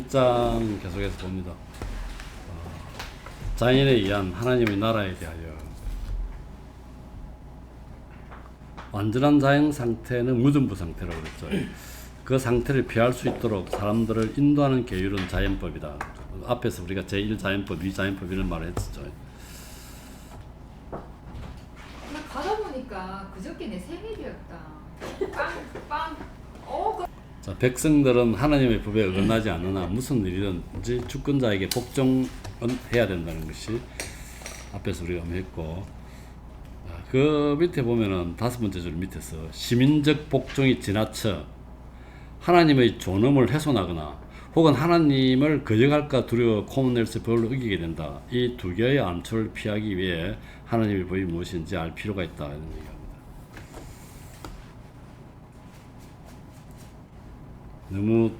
1장 계속해서 봅니다. 어, 자연에 의한 하나님의 나라에 대하여 완전한 자연 상태는 무전부 상태라고 그랬죠. 그 상태를 피할 수 있도록 사람들을 인도하는 계율은 자연법이다. 앞에서 우리가 제1자연법, 2자연법 이런 말을 했었죠. 나 가다 보니까 그저께 내 생일이었다. 빵, 빵. 어, 그... 자, 백성들은 하나님의 법에 어긋나지 않으나 무슨 일이든지 주권자에게 복종해야 된다는 것이 앞에서 우리가 했고 자, 그 밑에 보면은 다섯 번째 줄 밑에서 시민적 복종이 지나쳐 하나님의 존엄을 훼손하거나 혹은 하나님을 거역할까 두려워 코먼웰스 법을 어기게 된다. 이 두 개의 암초를 피하기 위해 하나님의 법이 무엇인지 알 필요가 있다. 이런 얘기합니다. 너무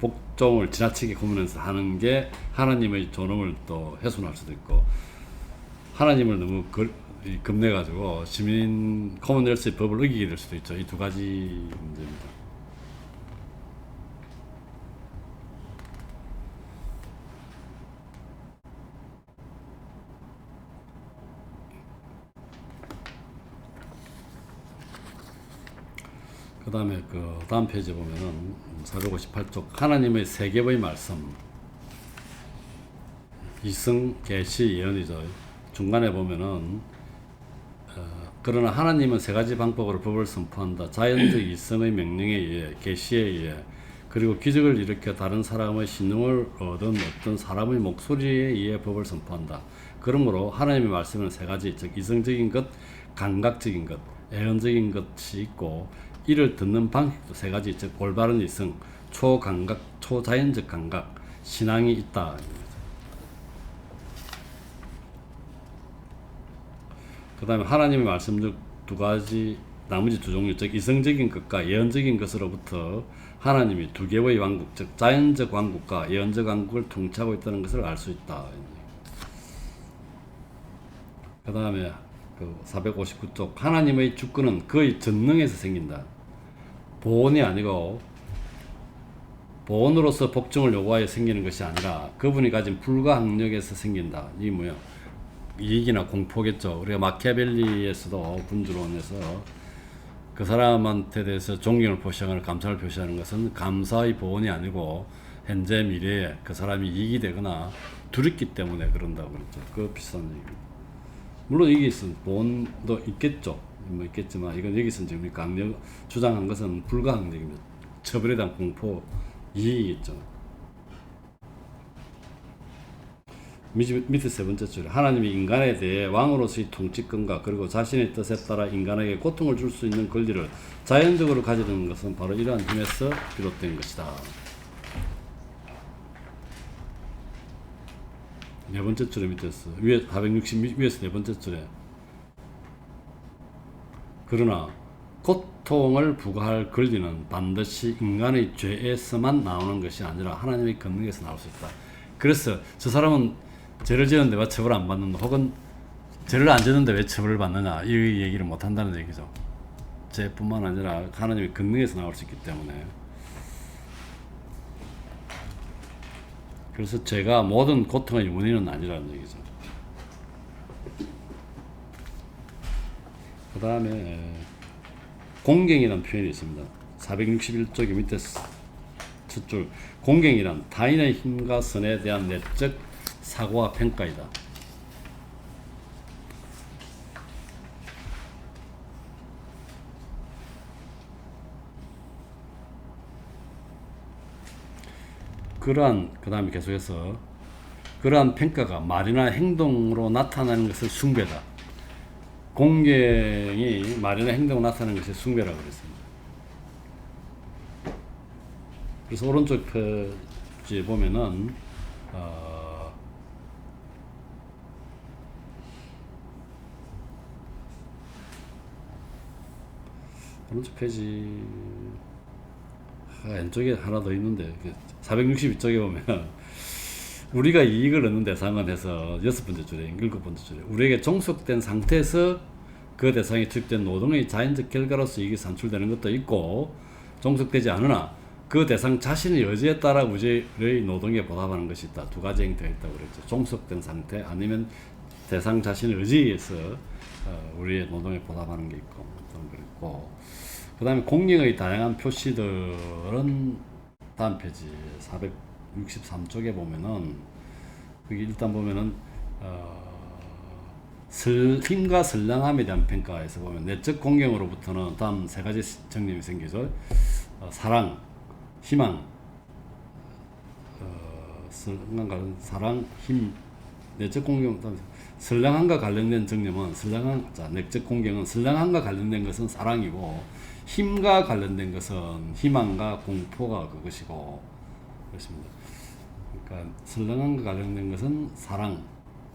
복종을 지나치게 고문해서 하는 게 하나님의 존엄을 또 훼손할 수도 있고 하나님을 너무 걸, 이, 겁내가지고 시민 커먼웰스의 법을 어기게 될 수도 있죠. 이 두 가지 문제입니다. 다음에 그 다음 페이지 보면은 458쪽 하나님의 세 개의 말씀. 이승 계시 예언이죠 중간에 보면은 어, 그러나 하나님은 세 가지 방법으로 법을 선포한다. 자연적 이성의 명령에 의해 계시에 의해 그리고 기적을 일으켜 다른 사람의 신용을 얻은 어떤 사람의 목소리에 의해 법을 선포한다. 그러므로 하나님의 말씀은 세 가지 즉 이성적인 것 감각적인 것 애언적인 것이 있고 이를 듣는 방식도 세 가지, 즉 올바른 이성, 초감각, 초자연적 감각, 신앙이 있다. 그 다음에 하나님의 말씀 중두 가지, 나머지 두 종류, 즉 이성적인 것과 예언적인 것으로부터 하나님이 두 개의 왕국, 즉 자연적 왕국과 예언적 왕국을 통치하고 있다는 것을 알 수 있다. 그 다음에 그 459쪽 하나님의 주권은 그의 전능에서 생긴다. 보온이 아니고 보온으로서 복종을 요구하여 생기는 것이 아니라 그분이 가진 불가항력에서 생긴다. 이 뭐야? 이익이나 공포겠죠. 우리가 마키아벨리에서도 군주론에서 그 사람한테 대해서 존경을 표시하거나 감사를 표시하는 것은 감사의 보온이 아니고 현재 미래에 그 사람이 이익이 되거나 두렵기 때문에 그런다고 그랬죠. 그 비슷한 얘기입니다. 물론 이게 있으면 보온도 있겠죠. 뭐 있겠지만 이건 여기서 지금 강력 주장한 것은 불가항력입니다. 처벌에 대한 공포 이익이겠죠. 밑- 밑에 세 번째 줄 하나님이 인간에 대해 왕으로서의 통치권과 그리고 자신의 뜻에 따라 인간에게 고통을 줄 수 있는 권리를 자연적으로 가지는 것은 바로 이러한 힘에서 비롯된 것이다. 네 번째 줄에 밑에서 위에 460 위에서 네 번째 줄에 그러나 고통을 부과할 권리는 반드시 인간의 죄에서만 나오는 것이 아니라 하나님의 권능에서 나올 수 있다. 그래서 저 사람은 죄를 지었는데 왜 처벌 안 받는다 혹은 죄를 안 지었는데 왜 처벌을 받느냐 이 얘기를 못 한다는 얘기죠. 죄뿐만 아니라 하나님의 권능에서 나올 수 있기 때문에 그래서 죄가 모든 고통의 원인은 아니라는 얘기죠. 그 다음에 공경이라는 표현이 있습니다. 461쪽의 밑에 첫 줄 공경이란 타인의 힘과 선에 대한 내적 사고와 평가이다. 그러한 그 다음에 계속해서 그러한 평가가 말이나 행동으로 나타나는 것을 숭배다. 공경이 말이나 행동으로 나타나는 것이 숭배라고 그랬습니다. 그래서 오른쪽 페이지에 보면은 어, 오른쪽 페이지 아, 왼쪽에 하나 더 있는데 462쪽에 보면 우리가 이익을 얻는 대상은 해서 여섯 번째 줄에 일곱 번째 줄에 우리에게 종속된 상태에서 그 대상에 투입된 노동의 자연적 결과로서 이익이 산출되는 것도 있고 종속되지 않으나 그 대상 자신의 의지에 따라 우리의 노동에 보답하는 것이 있다. 두 가지 행태가 있다고 그랬죠. 종속된 상태 아니면 대상 자신의 의지에 의해서 어, 우리의 노동에 보답하는 게 있고 그런 거 있고 그 다음에 공익의 다양한 표시들은 다음 페이지 463쪽에 보면은 여기 일단 보면은 어, 설, 힘과 선량함에 대한 평가에서 보면 내적 공경으로부터는 다음 세 가지 정념이 생기죠. 어, 사랑, 희망, 어, 선량 관련 사랑, 힘, 내적 공경, 다음 선량함과 관련된 정념은 선량함, 자 내적 공경은 선량함과 관련된 것은 사랑이고 힘과 관련된 것은 희망과 공포가 그것이고 그렇습니다. 그러니까 선량함과 관련된 것은 사랑,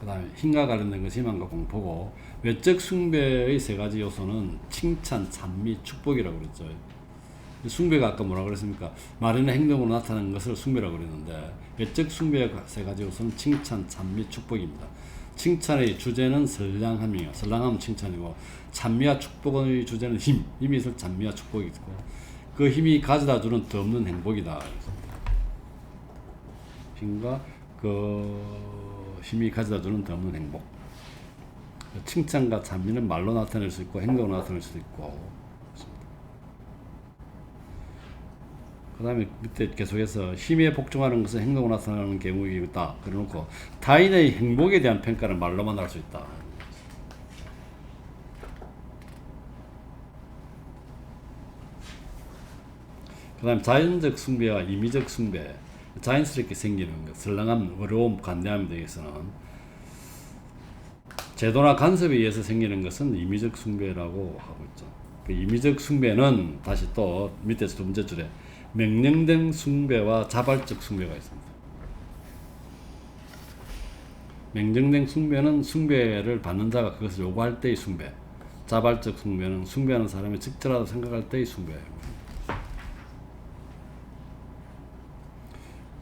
그다음에 힘과 관련된 것이 희망과 공포고 외적 숭배의 세 가지 요소는 칭찬, 찬미, 축복이라고 그랬죠. 숭배가 아까 뭐라고 그랬습니까? 말이나 행동으로 나타나는 것을 숭배라고 그랬는데 외적 숭배의 세 가지 요소는 칭찬, 찬미, 축복입니다. 칭찬의 주제는 선량함이에요. 선량함은 칭찬이고 찬미와 축복의 주제는 힘. 힘이 있을 찬미와 축복이 있고 그 힘이 가져다 주는 더 없는 행복이다. 힘과 그 힘이 가져다 주는 더 없는 행복. 칭찬과 찬미는 말로 나타낼 수 있고 행동으로 나타낼 수도 있고 그 다음에 밑에 계속해서 힘에 복종하는 것은 행동으로 나타나는 경우이다. 그래놓고 타인의 행복에 대한 평가를 말로만 할 수 있다. 그 다음 자연적 숭배와 임의적 숭배 자연스럽게 생기는 것 선량함, 어려움, 관대함에 대해서는 제도나 간섭에 의해서 생기는 것은 임의적 숭배라고 하고 있죠. 그 임의적 숭배는 다시 또 밑에서 두 번째 줄에 명령된 숭배와 자발적 숭배가 있습니다. 명령된 숭배는 숭배를 받는 자가 그것을 요구할 때의 숭배. 자발적 숭배는 숭배하는 사람이 적절하다고 생각할 때의 숭배예요.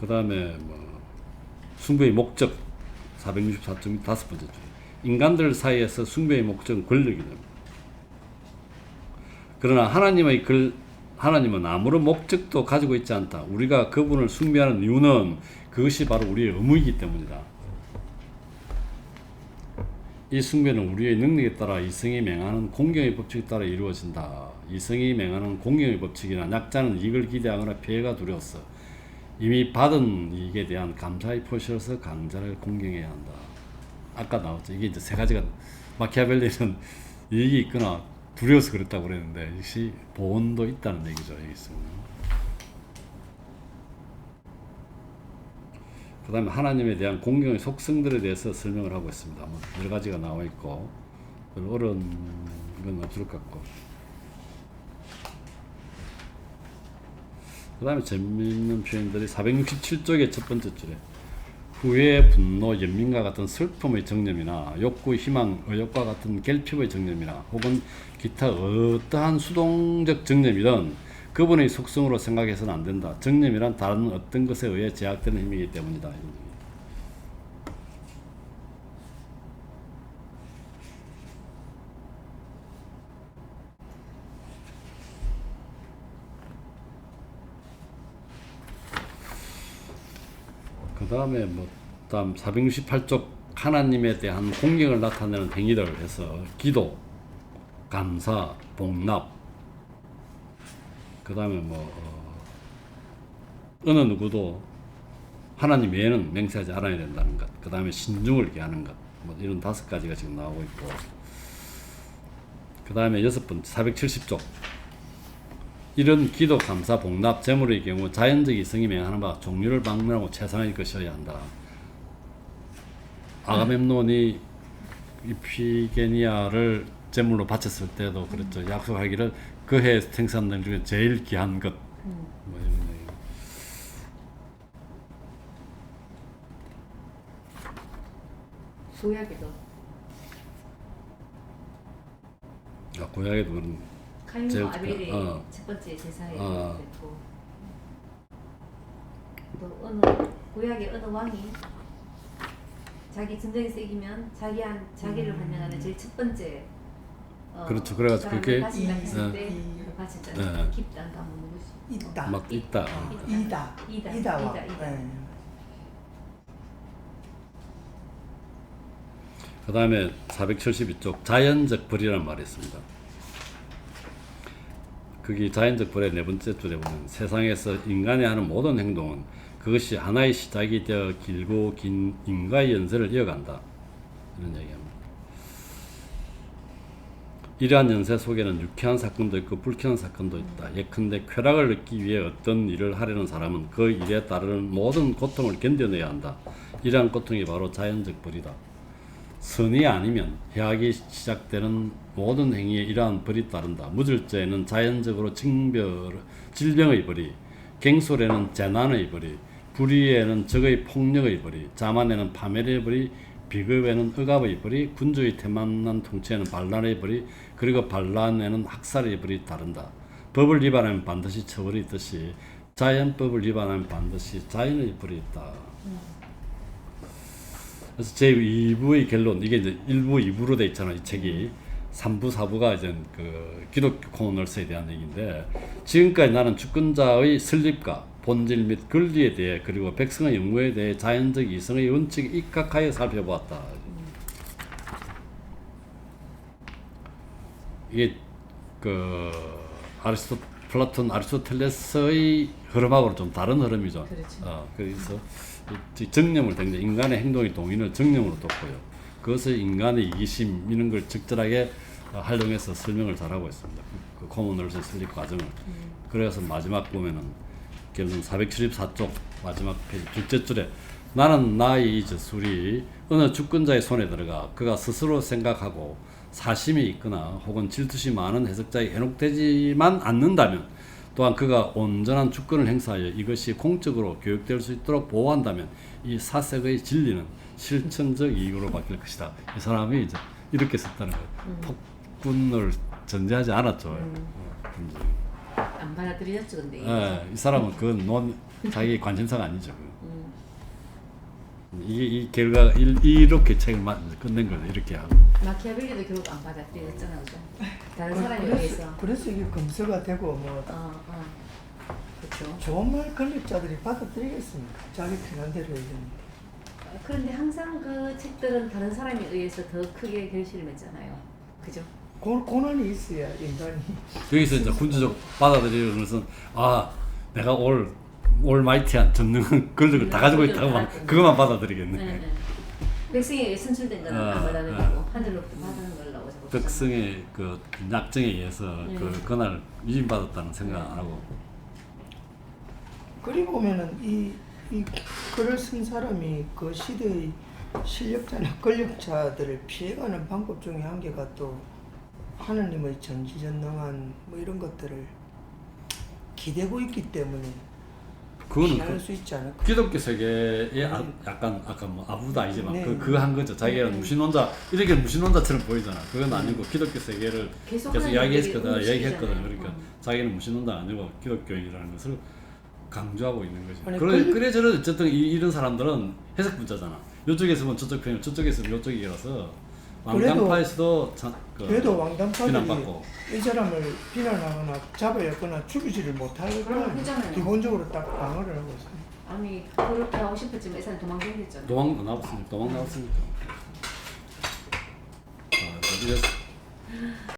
그 다음에 뭐 숭배의 목적 464점 다섯 번째 줄 인간들 사이에서 숭배의 목적은 권력이 됩니다. 그러나 하나님의 글 하나님은 아무런 목적도 가지고 있지 않다. 우리가 그분을 숭배하는 이유는 그것이 바로 우리의 의무이기 때문이다. 이 숭배는 우리의 능력에 따라 이성이 맹하는 공경의 법칙에 따라 이루어진다. 이성이 맹하는 공경의 법칙이나 약자는 이익을 기대하거나 피해가 두려웠어. 이미 받은 이익에 대한 감사의 표시로서 강자를 공경해야 한다. 아까 나왔죠. 이게 이제 세 가지가 마키아벨리는 이익이 있거나 두려워서 그랬다고 그랬는데 역시 보온도 있다는 얘기죠. 여기 있으면. 그 다음에 하나님에 대한 공경의 속성들에 대해서 설명을 하고 있습니다. 뭐 여러 가지가 나와 있고 어려운 건 없을 것 같고 그 다음에 재미있는 표현들이 467쪽의 첫 번째 줄에 후회, 분노, 연민과 같은 슬픔의 정념이나 욕구, 희망, 의욕과 같은 결핍의 정념이나 혹은 기타 어떠한 수동적 정념이든 그분의 속성으로 생각해서는 안 된다. 정념이란 다른 어떤 것에 의해 제약되는 힘이기 때문이다. 그 다음에 뭐 다음 468쪽 하나님에 대한 공경을 나타내는 행위들 해서 기도, 감사, 복납, 그 다음에 뭐 어, 어느 누구도 하나님 외에는 맹세하지 않아야 된다는 것, 그 다음에 신중을 기하는 것, 뭐 이런 다섯 가지가 지금 나오고 있고, 그 다음에 여섯 번째 470쪽 이런 기도, 감사, 복납, 재물의 경우 자연적 이성이 맹하는 바 종류를 방문하고 최선의 것이어야 한다. 아가멤논이 이피게니아를 제물로 바쳤을 때도 그랬죠. 약속하기를 그해 생산된 중에 제일 귀한 것. 뭐 이런 얘기. 구약에도 아, 고향에도 그런 제일 카인과 아벨이 어. 첫 번째 제사에 어. 됐고 또 어느 구약의 어느 왕이 자기 전쟁에서 이기면 자기한 자기를 반면하는 제일 첫 번째 어, 그렇죠. 그래가지고 사람을 그게-. 때 앞에 받쳤잖아요. 네. 깊다는 단어 누구지? 있다. 막 있다. 어. 이다. 이다. 이다와. 이다. 이다. 네. 그 다음에 472쪽 자연적 벌이라는 말이 있습니다. 거기 자연적 벌의 네 번째 줄에 보면 세상에서 인간이 하는 모든 행동은 그것이 하나의 시작이 되어 길고 긴 인과의 연세를 이어간다. 이런 얘기합니다. 이러한 연세 속에는 유쾌한 사건도 있고 불쾌한 사건도 있다. 예컨대 쾌락을 얻기 위해 어떤 일을 하려는 사람은 그 일에 따르는 모든 고통을 견뎌내야 한다. 이러한 고통이 바로 자연적 벌이다. 선이 아니면 해악이 시작되는 모든 행위에 이러한 벌이 따른다. 무질서에는 자연적으로 징별, 질병의 벌이, 갱솔에는 재난의 벌이, 불의에는 적의 폭력의 벌이, 자만에는 파멸의 벌이, 비급에는 억압의 벌이, 군주의 태만한 통치에는 반란의 벌이, 그리고 반란에는 학살의 벌이 따른다. 법을 위반하면 반드시 처벌이 있듯이 자연법을 위반하면 반드시 자연의 벌이 있다. 그래서 제 2부의 결론 이게 이제 1부, 2부로 돼 있잖아요. 이 책이 3부, 4부가 이제 그 기독교 코너스에 대한 얘기인데 지금까지 나는 주권자의 설립과 본질 및 권리에 대해 그리고 백성의 영구에 대해 자연적 이성의 원칙에 입각하여 살펴보았다. 이게 그 아리스토 플라톤 아리스토텔레스의 흐름하고는 좀 다른 흐름이죠. 그렇죠. 어, 그래서 이 정념을 굉장히 인간의 행동의 동인을 정념으로 뒀고요. 그것을 인간의 이기심 이런 걸 적절하게 어, 활용해서 설명을 잘하고 있습니다. 그, 그 코먼널스 설립 과정을. 그래서 마지막 보면은 결론 474쪽 마지막 페이지 둘째 줄에 나는 나의 저술이 어느 주권자의 손에 들어가 그가 스스로 생각하고 사심이 있거나 혹은 질투심 많은 해석자에 현혹되지만 않는다면 또한 그가 온전한 주권을 행사하여 이것이 공적으로 교육될 수 있도록 보호한다면 이 사색의 진리는 실천적 이익으로 바뀔 것이다. 이 사람이 이제 이렇게 썼다는 거예요. 폭군을 전제하지 않았죠. 어, 이제. 안 받아들여졌죠, 근데. 예, 이 사람은 그건 논 자기 관심사가 아니죠. 음. 이게 이 결과가 일- 이렇게 책을 마- 끝낸 거죠. 이렇게 하고. 마키아벨리도 결국 안 받아들여졌잖아, 그죠? 다른 그- 사람에 의해서. 그래서 이게 검수가 되고 뭐 어, 어. 그렇죠. 좋은 말 권력자들이 받아들이겠습니까? 자기 편한 대로 얘기하는 어, 그런데 항상 그 책들은 다른 사람에 의해서 더 크게 결실을 맺잖아요. 그죠? 고, 고난이 있어야 인간이 여기서 이제 군주적 받아들이는 것은 아 내가 올 올마이티한 전능한 권력을 다 가지고 있다고만 그것만 받아들이겠네. 네, 네. 백성에 의해 선출된 거는 어, 안 받아들이고 어. 하늘로부터 받는 걸라고 자꾸 백성의 그 약정에 의해서 네. 그 그날 위임받았다는 생각 안 하고 그리 보면은 이, 이 글을 쓴 사람이 그 시대의 실력자나 권력자들을 피해가는 방법 중에 한 개가 또 하나님의 전지전능한 뭐 이런 것들을 기대고 있기 때문에 그거는 피할 그 수 있지 않을까? 기독교 세계의 아, 약간 아까 뭐 아무도 아니지만 네. 그 그거 한 거죠. 자기가 네. 무신론자 이렇게 무신론자처럼 보이잖아. 그건 아니고 기독교 세계를 계속 계속 하는 이야기했거든. 음식이잖아요. 그러니까 어. 자기는 무신론자 아니고 기독교인이라는 것을 강조하고 있는 거죠. 아니, 그래 권력- 그래 저래 어쨌든 이, 이런 사람들은 해석 분자잖아. 이쪽에 있으면 저쪽 편이고 저쪽에 있으면 이쪽이라서 그래도- 왕강파에서도 참, 그 그래도 왕당파들이 비난받고 이 사람을 비난하거나 잡아였거나 죽이지를 그잖아요. 기본적으로 딱 방어를 하고 있습니다. 아니 그렇게 하고 싶었지만 이 사람 도망다녔잖아. 도망 나왔으니까 도망 나왔으니까. 아, 이래서